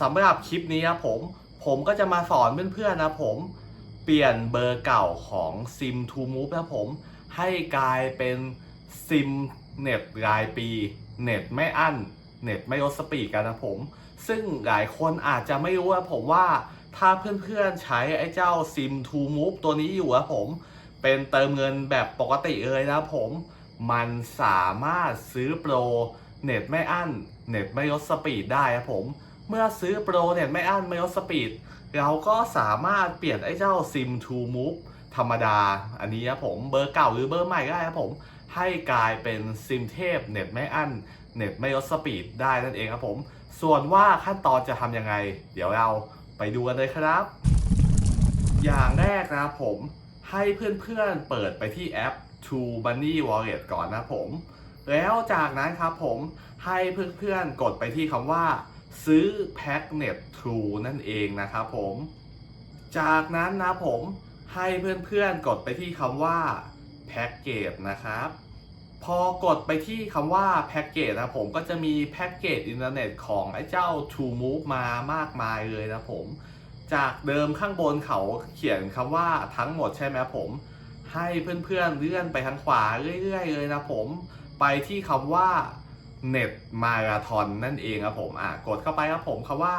สำหรับคลิปนี้ครับผม ผมก็จะมาสอนเพื่อนๆนะผม เปลี่ยนเบอร์เก่าของซิม To Move นะผม ให้กลายเป็นซิมเน็ตรายปี เน็ตไม่อั้น เน็ตไม่ลดสปีดกันนะผม ซึ่งหลายคนอาจจะไม่รู้นะผมว่าถ้าเพื่อนๆใช้ไอ้เจ้าซิม To Move ตัวนี้อยู่นะผม เป็นเติมเงินแบบปกติเลยนะผม มันสามารถซื้อโปรเน็ตไม่อั้น เน็ตไม่ลดสปีดได้ครับผม เมื่อซื้อโปรเน็ตไม่อั้นไม่ลดสปีด เราก็สามารถเปลี่ยนไอ้เจ้า SIM to Move ธรรมดา อันนี้ครับผมเบอร์เก่าหรือเบอร์ใหม่ก็ได้ครับผม ให้กลายเป็นซิมเทพเน็ตไม่อั้นเน็ตไม่ลดสปีดได้นั่นเองครับผม ส่วนว่าขั้นตอนจะทำยังไง เดี๋ยวเราไปดูกันเลยครับ อย่างแรกนะครับผมให้เพื่อนๆเปิดไปที่แอป True Money Wallet ก่อนนะผม แล้วจากนั้นครับผมให้เพื่อนๆกดไปที่คำว่า ซื้อแพ็กเน็ต True นั่นเองนะครับผม จากนั้นนะผมให้เพื่อนๆกดไปที่คำว่าแพ็กเกจนะครับ พอกดไปที่คำว่าแพ็กเกจนะผมก็จะมีแพ็กเกจอินเทอร์เน็ตของไอ้เจ้า True Move มามากมายเลยนะผม จากเดิมข้างบนเขาเขียนคำว่าทั้งหมดใช่ไหมผม ให้เพื่อนๆเลื่อนไปทางขวาเรื่อยๆเลยนะผม ไปที่คำว่า เน็ตมาราทอนนั่นเองครับผมอะกดเข้าไปครับผมคำว่า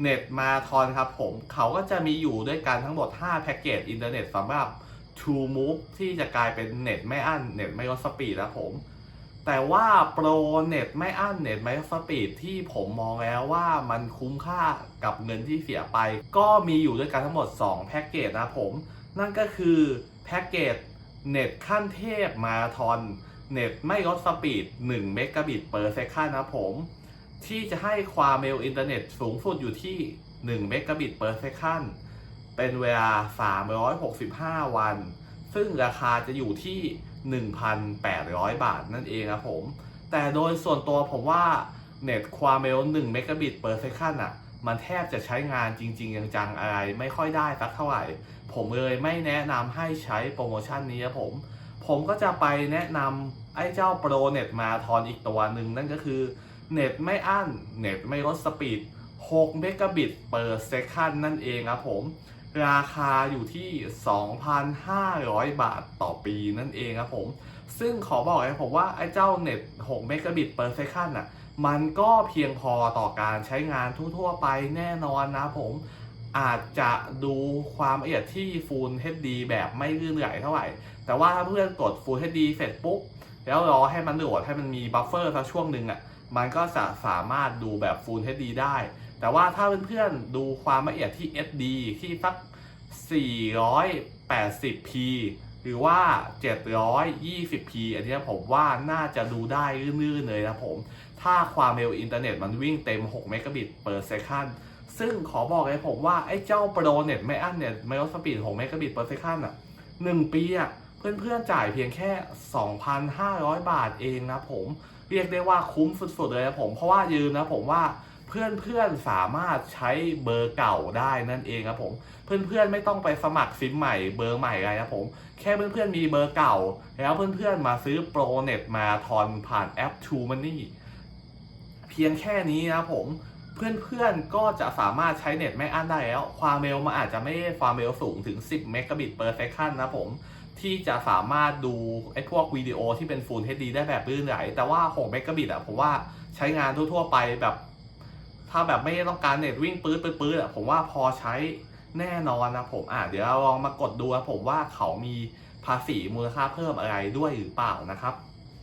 เน็ตมาราทอนครับผมเขาก็จะมีอยู่ด้วยกันทั้งหมด 5 แพ็กเกจอินเทอร์เน็ตสำหรับ True Move ที่จะกลายเป็นเน็ตไม่อั้นเน็ตไม่ลดสปีดนะผม แต่ว่าโปรเน็ตไม่อั้นเน็ตไม่ลดสปีดที่ผมมองแล้วว่ามันคุ้มค่ากับเงินที่เสียไป ก็มีอยู่ด้วยกันทั้งหมด 2 แพ็กเกจนะผม นั่นก็คือแพ็กเกจเน็ตขั้นเทพมาราทอน เน็ตไม่ลดสปีด1เมกะบิตเปอร์เซคันนะผม ที่จะให้ความเร็วอินเทอร์เน็ตสูงสุดอยู่ที่1เมกะบิตเปอร์เซคันเป็นเวลา 365 วัน ซึ่งราคาจะอยู่ที่ 1,800 บาทนั่นเองครับผม แต่โดยส่วนตัวผมว่าเน็ตความเร็ว1เมกะบิตเปอร์เซคันอะ มันแทบจะใช้งานจริง ๆ จังๆ อะไรไม่ค่อยได้สักเท่าไหร่ ผมเลยไม่แนะนำให้ใช้โปรโมชั่นนี้ครับผม ผมก็จะไปแนะนำ ไอ้เจ้าโปรเน็ตมาทอนอีกตัวหนึ่งนั่นก็คือ เน็ตไม่อั้น เน็ตไม่ลดสปีด 6 เมกะบิตเปอร์เซคันนั่นเองครับผม ราคาอยู่ที่ 2,500 บาทต่อปีนั่นเองครับผม ซึ่งขอบอกเลยผมว่าไอ้เจ้าเน็ต 6 เมกะบิตเปอร์เซคันอะ มันก็เพียงพอต่อการใช้งานทั่วๆไปแน่นอนนะผมอาจจะดูความละเอียดที่ Full HD แบบไม่ลื่นไหลเท่าไหร่ แต่ว่าถ้าเพื่อนกด Full HD เสร็จปุ๊บ แล้วรอให้มันโหลดให้มันมีบัฟเฟอร์สักช่วงหนึ่งอะมันก็จะสามารถดูแบบ Full HD ได้ แต่ว่าถ้าเพื่อนๆดูความละเอียดที่ SD ที่สัก 480p หรือว่า 720p อันนี้ผมว่าน่าจะดูได้ลื่นๆเลยนะผม ถ้าความเร็วอินเทอร์เน็ตมันวิ่งเต็ม 6 เมกะบิตเปอร์เซคันซึ่งขอบอกเลยผมว่า ไอ้เจ้าโปรเน็ตไม่อันเนี่ยไม่ลดสปีด 6 เมกะบิตเปอร์เซคันอะ 1 ปีอะ เพื่อนๆจ่ายเพียงแค่ 2,500 บาทเองนะผมเรียกได้ว่าคุ้มสุดๆเลยนะผมเพราะว่ายืมนะผมว่าเพื่อนๆสามารถใช้เบอร์เก่าได้นั่นเองครับผมเพื่อนๆไม่ต้องไปสมัครซิมใหม่เบอร์ใหม่อะไรนะผมแค่เพื่อนๆมีเบอร์เก่า แล้วเพื่อนๆมาซื้อโปรเน็ตมาทอนผ่านแอป True Money เพียงแค่นี้นะผม เพื่อนๆ ก็จะสามารถใช้เน็ตไม่อั้นได้แล้ว ความเร็วมันอาจจะไม่ความเร็วสูงถึง 10 เมกะบิตเปอร์เซคันนะผม ที่จะสามารถดูไอ้พวกวิดีโอที่เป็น Full HD ได้แบบลื่นไหล แต่ว่า 6 เมกะบิตอะผมว่าใช้งานทั่วๆไปแบบ ถ้าแบบไม่ต้องการเน็ตวิ่งปื๊ดปื๊ดอะผมว่าพอใช้แน่นอนนะผมอะเดี๋ยวเราลองมากดดูนะผมว่าเขามีภาษีมูลค่าเพิ่มอะไรด้วยหรือเปล่านะครับ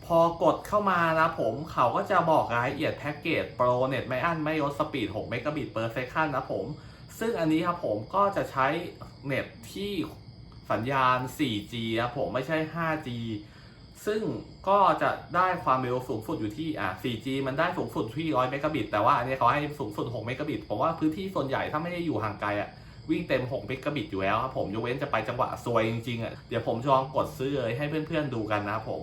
พอกดเข้ามานะผมเขาก็จะบอกรายละเอียดแพ็กเกจโปรเน็ตไม่อั้นไม่ลดสปีด 6 เมกะบิตเปอร์เซคันนะผม ซึ่งอันนี้ครับผมก็จะใช้เน็ตที่สัญญาณ 4G ครับผมไม่ใช่ 5G ซึ่งก็จะได้ความเร็วสูงสุดอยู่ที่อะ 4G มันได้สูงสุดที่ 100 เมกะบิต แต่ว่าอันนี้เขาให้สูงสุด 6 เมกะบิตผมว่าพื้นที่ส่วนใหญ่ถ้าไม่ได้อยู่ห่างไกลอะวิ่งเต็ม 6 เมกะบิตอยู่แล้วครับผมยกเว้นจะไปจังหวะซวยจริงๆอะเดี๋ยวผมจะลองกดซื้อเลยให้เพื่อนๆดูกันนะครับผม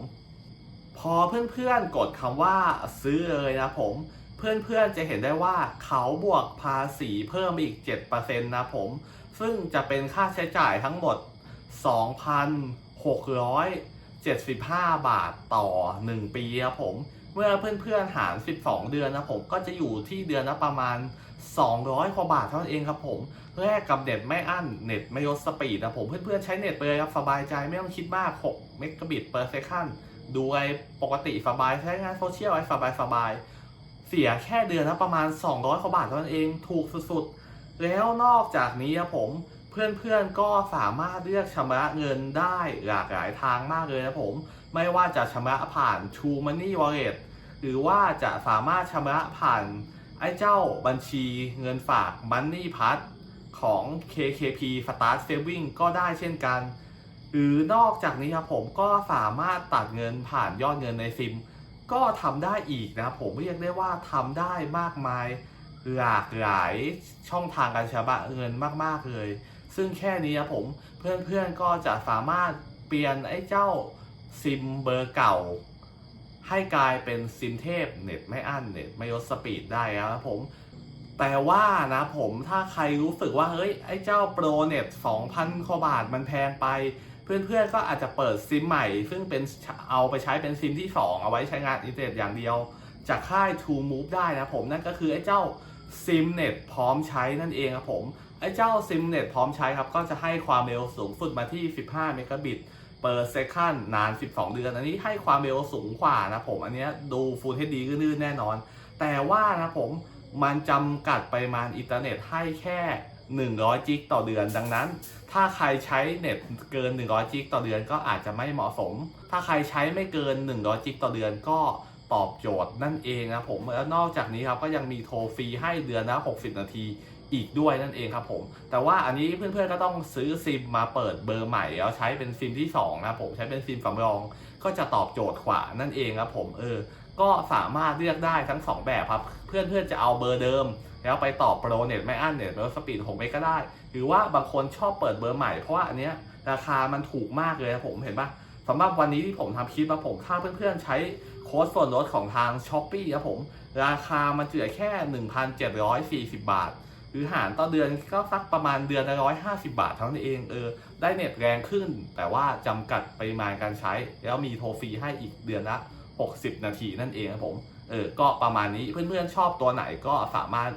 พอเพื่อนๆกดคำว่าซื้อเลยนะผม เพื่อนๆจะเห็นได้ว่าเขาบวกภาษีเพิ่มอีก 7%นะผม ซึ่งจะเป็นค่าใช้จ่ายทั้งหมด 2,675 บาทต่อ 1 ปีครับผม เมื่อเพื่อนๆหาร 12 เดือนนะผมก็จะอยู่ที่เดือนละประมาณ 200กว่าบาทเท่านั้นเองครับผมแลกกับเน็ตไม่อั้นเน็ตไม่ลดสปีดนะผมเพื่อนๆใช้เน็ตไปเลยครับสบายใจไม่ต้องคิดมาก 6 เมกะบิต per second ดู ไอ้ปกติสบายใช้งานโซเชียลไอ้สบายสบายเสียแค่เดือนละประมาณ 200กว่าบาทเท่านั้นเองถูกสุดๆ แล้วนอกจากนี้ครับผมเพื่อนๆก็สามารถเลือกชำระเงินได้หลากหลายทางมากเลยนะผม ไม่ว่าจะชำระผ่าน True Money Wallet หรือว่าจะสามารถชำระผ่านไอ้เจ้าบัญชีเงินฝาก Money p a s ของ KKP Start Saving ก็ได้เช่นกัน หรือนอกจากนี้ครับผมก็สามารถตัดเงินผ่านยอดเงินในซิม ก็ทำได้อีกนะครับผมเรียกได้ว่าทำได้มากมายหลากหลายช่องทางการชำระเงินมาก ๆ เลย ซึ่งแค่นี้ครับผมเพื่อนๆก็จะสามารถเปลี่ยนไอ้เจ้าซิมเบอร์เก่า ให้กลายเป็นซิมเทพเน็ตไม่อั้นเน็ตไม่ลดสปีดได้ครับผม แต่ว่านะผมถ้าใครรู้สึกว่าเฮ้ยไอ้เจ้าโปรเน็ต2,000กว่าบาทมันแพงไป พื่อนๆก็อาจจะเปิดซิมใหม่ ซึ่งเป็นเอาไปใช้เป็นซิมที่ 2 เอาไว้ใช้งานอินเทอร์เน็ตอย่างเดียว จากค่าย True Move ได้นะผมนั่นก็คือไอ้เจ้าซิมเน็ตพร้อมใช้นั่นเองครับผมไอ้เจ้าซิมเน็ตพร้อมใช้ครับก็จะให้ความเร็วสูงสุดมาที่ 15 เมกะบิต per second นาน 12 เดือน อันนี้ให้ความเร็วสูงกว่านะผม อันนี้ดู Full HD ก็ลื่นแน่นอน แต่ว่านะผมมันจำกัดปริมาณอินเทอร์เน็ตให้แค่ 100จิกต่อเดือน ดังนั้น ถ้าใครใช้เน็ตเกิน 100จิกต่อเดือนก็อาจจะไม่เหมาะสม ถ้าใครใช้ไม่เกิน 100จิกต่อเดือนก็ตอบโจทย์นั่นเองนะผมแล้วนอกจากนี้ครับก็ยังมีโทรฟรีให้เดือนละ60 นาทีอีกด้วยนั่นเองครับผม แต่ว่าอันนี้เพื่อนๆก็ต้องซื้อซิมมาเปิดเบอร์ใหม่แล้วใช้เป็นซิมที่2นะผมใช้เป็นซิมสำรองก็จะตอบโจทย์กว่านั่นเองครับผมเออ ก็สามารถเลือกได้ทั้ง 2 แบบครับ เพื่อนๆจะเอาเบอร์เดิม แล้วไปต่อโปรเน็ตไม่อั้นเน็ตแล้วสปีด6เมกก็ได้ หรือว่าบางคนชอบเปิดเบอร์ใหม่เพราะว่าอันเนี้ยราคามันถูกมากเลยนะผมเห็นปะสำหรับวันนี้ที่ผมทำคลิปมาผมถ้าเพื่อนๆใช้โค้ดส่วนลดของทาง s h อ p e e นะผม ราคามันเจือแค่ 1,740 บาท หรือหารต่อเดือนก็สักประมาณเดือนละ150 บาทเท่านั้นเองเออได้เน็ตแรงขึ้น แต่ว่าจำกัดปริมาณการใช้ แล้วมีโทรฟรีให้อีกเดือนละ 60 นาทีนั่นเองครับผม เออก็ประมาณนี้เพื่อนๆชอบตัวไหนก็สามารถ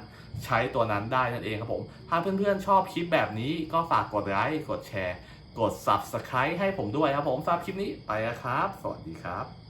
ใช้ตัวนั้นได้นั่นเองครับผม ถ้าเพื่อนๆชอบคลิปแบบนี้ก็ฝากกดไลค์กดแชร์ กด Subscribe ให้ผมด้วยครับผมสำหรับคลิปนี้ไปนะครับ สวัสดีครับ